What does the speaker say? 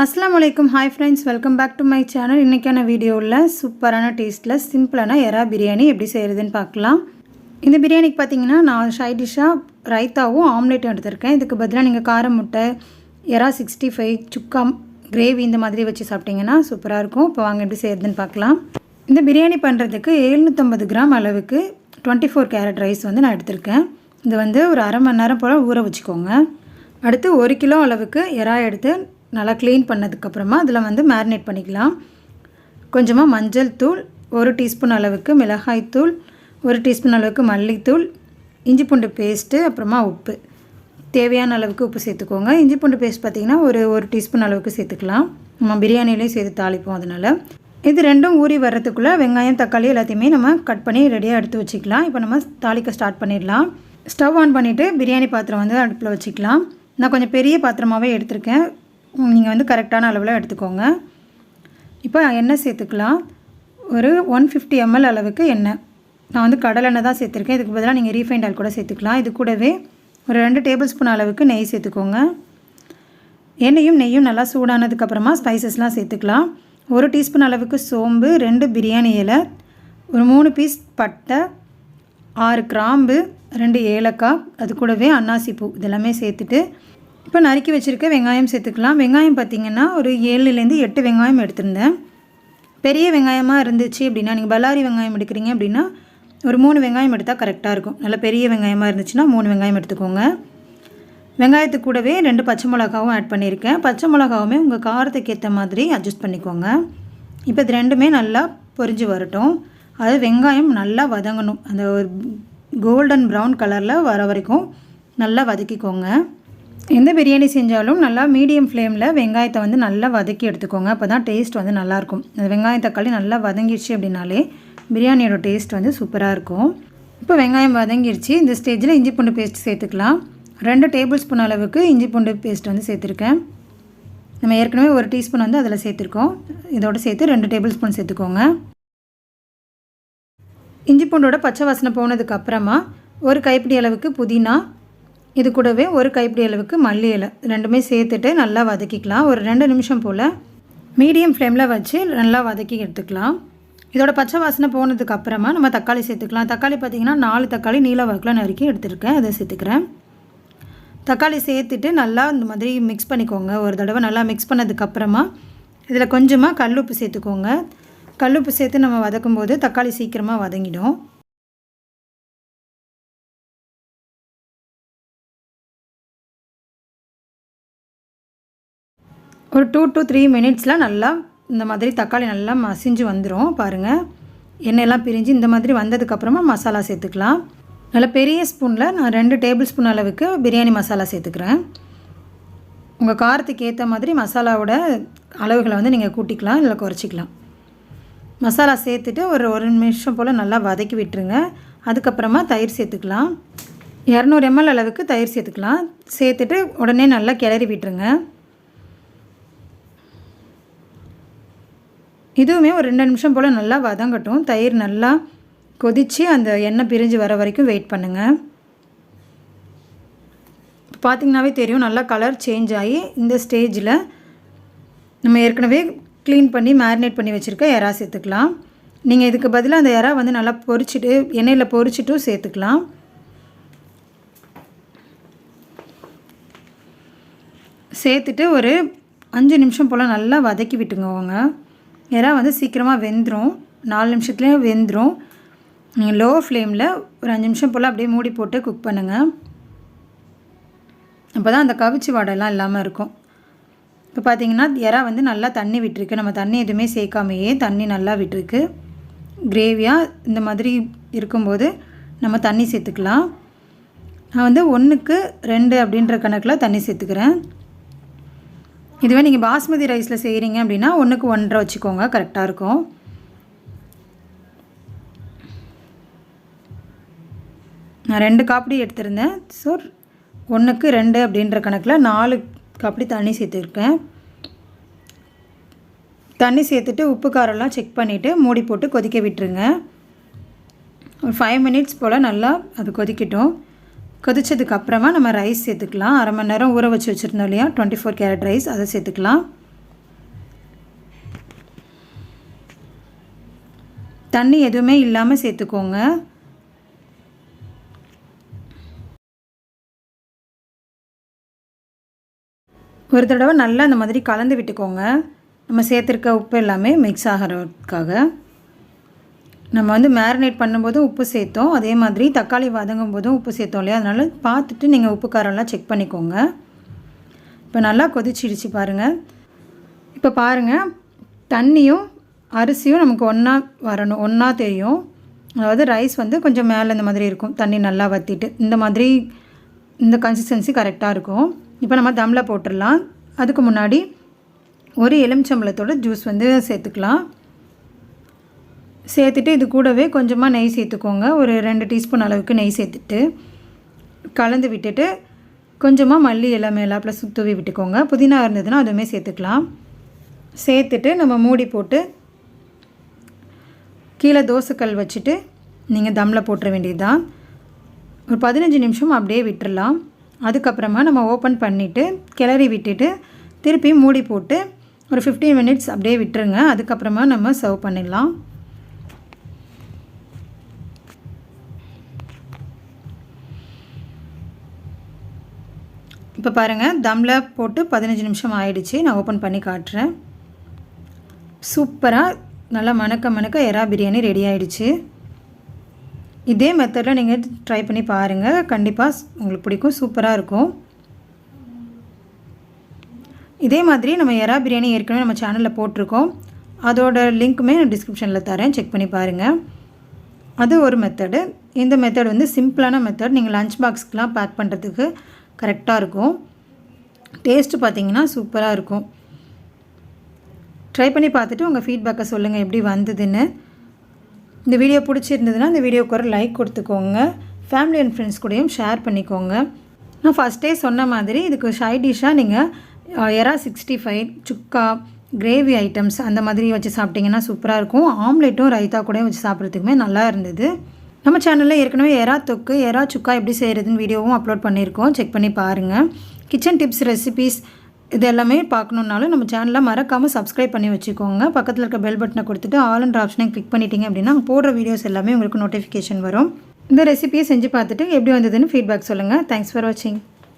அஸ்லாம் வலைக்கும் hi friends welcome back to my channel இன்றைக்கான வீடியோவில் சூப்பரான டேஸ்ட்டில் சிம்பிளான எறா பிரியாணி எப்படி செய்கிறதுன்னு பார்க்கலாம். இந்த பிரியாணிக்கு பார்த்தீங்கன்னா நான் சைட் டிஷ்ஷாக ரைத்தாவும் ஆம்லேட்டும் எடுத்திருக்கேன். இதுக்கு பதிலாக நீங்கள் கார முட்டை எறா சிக்ஸ்டி ஃபைவ் சுக்கா கிரேவி இந்த மாதிரி வச்சு சாப்பிட்டிங்கன்னா சூப்பராக இருக்கும். இப்போ வாங்க எப்படி செய்கிறதுன்னு பார்க்கலாம். இந்த பிரியாணி பண்ணுறதுக்கு எழுநூற்றம்பது கிராம் அளவுக்கு டுவெண்ட்டி ஃபோர் கேரட் ரைஸ் வந்து நான் எடுத்திருக்கேன். இது வந்து ஒரு அரை மணி நேரம் போல் ஊற வச்சுக்கோங்க. அடுத்து ஒரு கிலோ அளவுக்கு எறா எடுத்து நல்லா க்ளீன் பண்ணதுக்கப்புறமா அதில் வந்து மேரினேட் பண்ணிக்கலாம். கொஞ்சமாக மஞ்சள் தூள் ஒரு டீஸ்பூன் அளவுக்கு மிளகாய் தூள் ஒரு டீஸ்பூன் அளவுக்கு மல்லித்தூள் இஞ்சி பூண்டு பேஸ்ட்டு அப்புறமா உப்பு. தேவையான அளவுக்கு உப்பு சேர்த்துக்கோங்க. இஞ்சி பூண்டு பேஸ்ட் பார்த்திங்கன்னா ஒரு ஒரு டீஸ்பூன் அளவுக்கு சேர்த்துக்கலாம். நம்ம பிரியாணிலையும் சேர்த்து தாளிப்போம் அதனால். இது ரெண்டும் ஊறி வர்றதுக்குள்ளே வெங்காயம் தக்காளி எல்லாத்தையுமே நம்ம கட் பண்ணி ரெடியாக எடுத்து வச்சுக்கலாம். இப்போ நம்ம தாளிக்க ஸ்டார்ட் பண்ணிடலாம். ஸ்டவ் ஆன் பண்ணிவிட்டு பிரியாணி பாத்திரம் வந்து அடுப்பில் வச்சுக்கலாம். நான் கொஞ்சம் பெரிய பாத்திரமாகவே எடுத்திருக்கேன். நீங்கள் வந்து கரெக்டான அளவில் எடுத்துக்கோங்க. இப்போ எண்ணெய் சேர்த்துக்கலாம். ஒரு ஒன் ஃபிஃப்டி எம்எல் அளவுக்கு எண்ணெய். நான் வந்து கடலெண்ணெய் தான் சேர்த்துருக்கேன். இதுக்கு பதிலாக நீங்கள் ரீஃபைண்ட் ஆயில் கூட சேர்த்துக்கலாம். இது கூடவே ஒரு ரெண்டு டேபிள் ஸ்பூன் அளவுக்கு நெய் சேர்த்துக்கோங்க. எண்ணெயும் நெய்யும் நல்லா சூடானதுக்கப்புறமா ஸ்பைசஸ்லாம் சேர்த்துக்கலாம். ஒரு டீஸ்பூன் அளவுக்கு சோம்பு ரெண்டு பிரியாணி இலை ஒரு மூணு பீஸ் பட்டை ஆறு கிராம்பு ரெண்டு ஏலக்காய் அது கூடவே அன்னாசி பூ இதெல்லாமே சேர்த்துட்டு இப்போ நறுக்கி வச்சுருக்க வெங்காயம் சேர்த்துக்கலாம். வெங்காயம் பார்த்திங்கன்னா ஒரு ஏழுலேருந்து எட்டு வெங்காயம் எடுத்திருந்தேன். பெரிய வெங்காயமாக இருந்துச்சு அப்படின்னா நீங்கள் பல்லாரி வெங்காயம் எடுக்கிறீங்க அப்படின்னா ஒரு மூணு வெங்காயம் எடுத்தால் கரெக்டாக இருக்கும். நல்ல பெரிய வெங்காயமாக இருந்துச்சுன்னா மூணு வெங்காயம் எடுத்துக்கோங்க. வெங்காயத்துக்கு கூடவே ரெண்டு பச்சை மிளகாவும் ஆட் பண்ணியிருக்கேன். பச்சை மிளகாவுமே உங்கள் காரத்துக்கு ஏற்ற மாதிரி அட்ஜஸ்ட் பண்ணிக்கோங்க. இப்போ இது ரெண்டுமே நல்லா பொரிஞ்சு வரட்டும். அது வெங்காயம் நல்லா வதங்கணும். அந்த ஒரு கோல்டன் ப்ரௌன் கலரில் வர வரைக்கும் நல்லா வதக்கிக்கோங்க. எந்த பிரியாணி செஞ்சாலும் நல்லா மீடியம் ஃப்ளேமில் வெங்காயத்தை வந்து நல்லா வதக்கி எடுத்துக்கோங்க. அப்போ தான் டேஸ்ட் வந்து நல்லாயிருக்கும். அந்த வெங்காயம் தக்காளி நல்லா வதங்கிடுச்சு அப்படின்னாலே பிரியாணியோட டேஸ்ட் வந்து சூப்பராக இருக்கும். இப்போ வெங்காயம் வதங்கிடுச்சு இந்த ஸ்டேஜில் இஞ்சி பூண்டு பேஸ்ட் சேர்த்துக்கலாம். ரெண்டு டேபிள் ஸ்பூன் அளவுக்கு இஞ்சி பூண்டு பேஸ்ட் வந்து சேர்த்துருக்கேன். நம்ம ஏற்கனவே ஒரு டீஸ்பூன் வந்து அதில் சேர்த்துருக்கோம். இதோட சேர்த்து ரெண்டு டேபிள் ஸ்பூன் சேர்த்துக்கோங்க. இஞ்சி பூண்டோட பச்சை வாசனை போனதுக்கு அப்புறமா ஒரு கைப்பிடி அளவுக்கு புதினா இது கூடவே ஒரு கைப்பிடி அளவுக்கு மல்லி இலை. ரெண்டுமே சேர்த்துட்டு நல்லா வதக்கிக்கலாம். ஒரு ரெண்டு நிமிஷம் போல் மீடியம் ஃப்ளேமில் வச்சு நல்லா வதக்கி எடுத்துக்கலாம். இதோட பச்சை வாசனை போனதுக்கு அப்புறமா நம்ம தக்காளி சேர்த்துக்கலாம். தக்காளி பார்த்திங்கன்னா நாலு தக்காளி நீல வாக்கில் நறுக்கி எடுத்துருக்கேன். அதை சேர்த்துக்கிறேன். தக்காளி சேர்த்துட்டு நல்லா இந்த மாதிரி மிக்ஸ் பண்ணிக்கோங்க. ஒரு தடவை நல்லா மிக்ஸ் பண்ணதுக்கப்புறமா இதில் கொஞ்சமாக கல்லுப்பு சேர்த்துக்கோங்க. கல்லுப்பு சேர்த்து நம்ம வதக்கும்போது தக்காளி சீக்கிரமாக வதங்கிடும். ஒரு டூ டு த்ரீ மினிட்ஸில் நல்லா இந்த மாதிரி தக்காளி நல்லா மசிஞ்சு வந்துடும் பாருங்கள் எண்ணெயெல்லாம் பிரிஞ்சு இந்த மாதிரி வந்ததுக்கப்புறமா மசாலா சேர்த்துக்கலாம். நல்லா பெரிய ஸ்பூனில் நான் ரெண்டு டேபிள் ஸ்பூன் அளவுக்கு பிரியாணி மசாலா சேர்த்துக்கிறேன். உங்கள் காரத்துக்கு ஏற்ற மாதிரி மசாலாவோட அளவுகளை வந்து நீங்கள் கூட்டிக்கலாம் இல்லை குறைச்சிக்கலாம். மசாலா சேர்த்துட்டு ஒரு ஒரு நிமிஷம் போல் நல்லா வதக்கி விட்டுருங்க. அதுக்கப்புறமா தயிர் சேர்த்துக்கலாம். இரநூறு எம்எல் அளவுக்கு தயிர் சேர்த்துக்கலாம். சேர்த்துட்டு உடனே நல்லா கிளறி விட்டுருங்க. இதுவுமே ஒரு ரெண்டு நிமிஷம் போல் நல்லா வதங்கட்டும். தயிர் நல்லா கொதித்து அந்த எண்ணெய் பிரிஞ்சு வர வரைக்கும் வெயிட் பண்ணுங்கள் பார்த்திங்கனாவே தெரியும் நல்லா கலர் சேஞ்ச் ஆகி இந்த ஸ்டேஜில் நம்ம ஏற்கனவே க்ளீன் பண்ணி மேரினேட் பண்ணி வச்சுருக்க எறா சேர்த்துக்கலாம். நீங்கள் இதுக்கு பதிலாக அந்த எறா வந்து நல்லா பொரிச்சிட்டு எண்ணெயில் பொரிச்சிட்டும் சேர்த்துக்கலாம். சேர்த்துட்டு ஒரு அஞ்சு நிமிஷம் போல் நல்லா வதக்கி விட்டுங்கோங்க எறா வந்து சீக்கிரமாக வெந்துடும் நாலு நிமிஷத்துலேயே வெந்துடும் நீங்கள் லோ ஃப்ளேமில் ஒரு அஞ்சு நிமிஷம் போல் அப்படியே மூடி போட்டு குக் பண்ணுங்கள் அப்போ தான் அந்த கவிச்சி வாடெல்லாம் இல்லாமல் இருக்கும். இப்போ பார்த்தீங்கன்னா எறா வந்து நல்லா தண்ணி விட்டுருக்கு. நம்ம தண்ணி எதுவுமே சேர்க்காமையே தண்ணி நல்லா விட்டுருக்கு. கிரேவியாக இந்த மாதிரி இருக்கும்போது நம்ம தண்ணி சேர்த்துக்கலாம். நான் வந்து ஒன்றுக்கு ரெண்டு அப்படின்ற கணக்கில் தண்ணி சேர்த்துக்கிறேன். இதுவே நீங்கள் பாஸ்மதி ரைஸில் செய்கிறீங்க அப்படின்னா ஒன்றுக்கு ஒன்றரை வச்சுக்கோங்க. கரெக்டாக இருக்கும். நான் ரெண்டு காப்படி எடுத்திருந்தேன். ஸோ ஒன்றுக்கு ரெண்டு அப்படின்ற கணக்கில் நாலு காப்படி தண்ணி சேர்த்துருக்கேன். தண்ணி சேர்த்துட்டு உப்பு காரம்லாம் செக் பண்ணிவிட்டு மூடி போட்டு கொதிக்க விட்டுருங்க. ஒரு ஃபைவ் மினிட்ஸ் போல் நல்லா அது கொதிக்கட்டும். கொதித்ததுக்கு அப்புறமா நம்ம ரைஸ் சேர்த்துக்கலாம். அரை மணி நேரம் ஊற வச்சு வச்சுருந்தோம் இல்லையா? டுவெண்ட்டி ஃபோர் கேரட் ரைஸ் அதை சேர்த்துக்கலாம். தண்ணி எதுவுமே இல்லாமல் சேர்த்துக்கோங்க. ஒரு தடவை நல்லா அந்த மாதிரி கலந்து விட்டுக்கோங்க. நம்ம சேர்த்துருக்க உப்பு எல்லாமே மிக்ஸ் ஆகிறதுக்காக. நம்ம வந்து மேரினேட் பண்ணும்போது உப்பு சேர்த்தோம். அதே மாதிரி தக்காளி வதங்கும் போதும் உப்பு சேர்த்தோம் இல்லையா? அதனால் பார்த்துட்டு நீங்கள் உப்பு காரம்லாம் செக் பண்ணிக்கோங்க. இப்போ நல்லா கொதிச்சிடுச்சு பாருங்கள் இப்போ பாருங்கள் தண்ணியும் அரிசியும் நமக்கு ஒன்றா வரணும். ஒன்றா தெரியும். அதாவது ரைஸ் வந்து கொஞ்சம் மேலே இந்த மாதிரி இருக்கும். தண்ணி நல்லா வற்றிட்டு இந்த மாதிரி இந்த கன்சிஸ்டன்சி கரெக்டாக இருக்கும். இப்போ நம்ம தம்மில் போட்டுடலாம். அதுக்கு முன்னாடி ஒரு எலுமிச்சம்பழத்தோட ஜூஸ் வந்து சேர்த்துக்கலாம். சேர்த்துட்டு இது கூடவே கொஞ்சமாக நெய் சேர்த்துக்கோங்க. ஒரு ரெண்டு டீஸ்பூன் அளவுக்கு நெய் சேர்த்துட்டு கலந்து விட்டுட்டு கொஞ்சமாக மல்லி இலை மேலாப்பில் சுத்தூவி விட்டுக்கோங்க. புதினா இருந்ததுன்னா அதுவுமே சேர்த்துக்கலாம். சேர்த்துட்டு நம்ம மூடி போட்டு கீழே தோசைக்கல் வச்சுட்டு நீங்கள் தம்மில் போட்டுற வேண்டியது தான் ஒரு பதினஞ்சு நிமிஷம் அப்படியே விட்டுடலாம் அதுக்கப்புறமா நம்ம ஓப்பன் பண்ணிவிட்டு கிளறி விட்டுட்டு திருப்பி மூடி போட்டு ஒரு ஃபிஃப்டீன் மினிட்ஸ் அப்படியே விட்டுருங்க. அதுக்கப்புறமா நம்ம சர்வ் பண்ணிடலாம். இப்போ பாருங்கள் தம்மில் போட்டு பதினஞ்சு நிமிஷம் ஆயிடுச்சு. நான் ஓப்பன் பண்ணி காட்டுறேன். சூப்பராக நல்லா மணக்க மணக்க எறா பிரியாணி ரெடி ஆயிடுச்சு. இதே மெத்தடில் நீங்கள் ட்ரை பண்ணி பாருங்கள் கண்டிப்பாக உங்களுக்கு பிடிக்கும் சூப்பராக இருக்கும். இதே மாதிரி நம்ம எறா பிரியாணி ஏற்கனவே நம்ம சேனலில் போட்டிருக்கோம். அதோட லிங்க்குமே நான் டிஸ்கிரிப்ஷனில் தரேன். செக் பண்ணி பாருங்கள் அது ஒரு மெத்தடு இந்த மெத்தட் வந்து சிம்பிளான மெத்தட் நீங்கள் லஞ்ச் பாக்ஸ்க்கெலாம் பேக் பண்ணுறதுக்கு கரெக்டாக இருக்கும். டேஸ்ட்டு பார்த்தீங்கன்னா சூப்பராக இருக்கும். ட்ரை பண்ணி பார்த்துட்டு உங்கள் ஃபீட்பேக்கை சொல்லுங்கள் எப்படி வந்ததுன்னு. இந்த வீடியோ பிடிச்சிருந்ததுன்னா இந்த வீடியோக்கு ஒரு லைக் கொடுத்துக்கோங்க. ஃபேமிலி அண்ட் ஃப்ரெண்ட்ஸ் கூடயும் ஷேர் பண்ணிக்கோங்க. நான் ஃபஸ்ட்டே சொன்ன மாதிரி இதுக்கு ஷை டிஷ்ஷாக நீங்கள் எரா sixty five chukka gravy items அந்த மாதிரி வச்சு சாப்பிட்டிங்கன்னா சூப்பராக இருக்கும். ஆம்லேட்டும் ரைத்தா கூட வச்சு சாப்பிட்றதுக்குமே நல்லா இருந்தது. நம்ம சேனலில் ஏற்கனவே எறா தொக்கு எறா சுக்கா எப்படி செய்கிறதுன்னு வீடியோவும் அப்லோட் பண்ணியிருக்கோம். செக் பண்ணி பாருங்கள் கிச்சன் டிப்ஸ் ரெசிபீஸ் இது எல்லாமே பார்க்கணுன்னாலும் நம்ம சேனலில் மறக்காமல் சப்ஸ்கிரைப் பண்ணி வச்சுக்கோங்க. பக்கத்தில் இருக்க பெல் பட்டனை கொடுத்துட்டு ஆல் அண்ட் ஆப்ஷனை கிளிக் பண்ணிட்டீங்க அப்படின்னா போடுற வீடியோஸ் எல்லாமே உங்களுக்கு நோட்டிஃபிகேஷன் வரும். இந்த ரெசிபியை செஞ்சு பார்த்துட்டு எப்படி வந்ததுன்னு ஃபீட்பேக் சொல்லுங்கள் தேங்க்ஸ் ஃபார் வாட்சிங்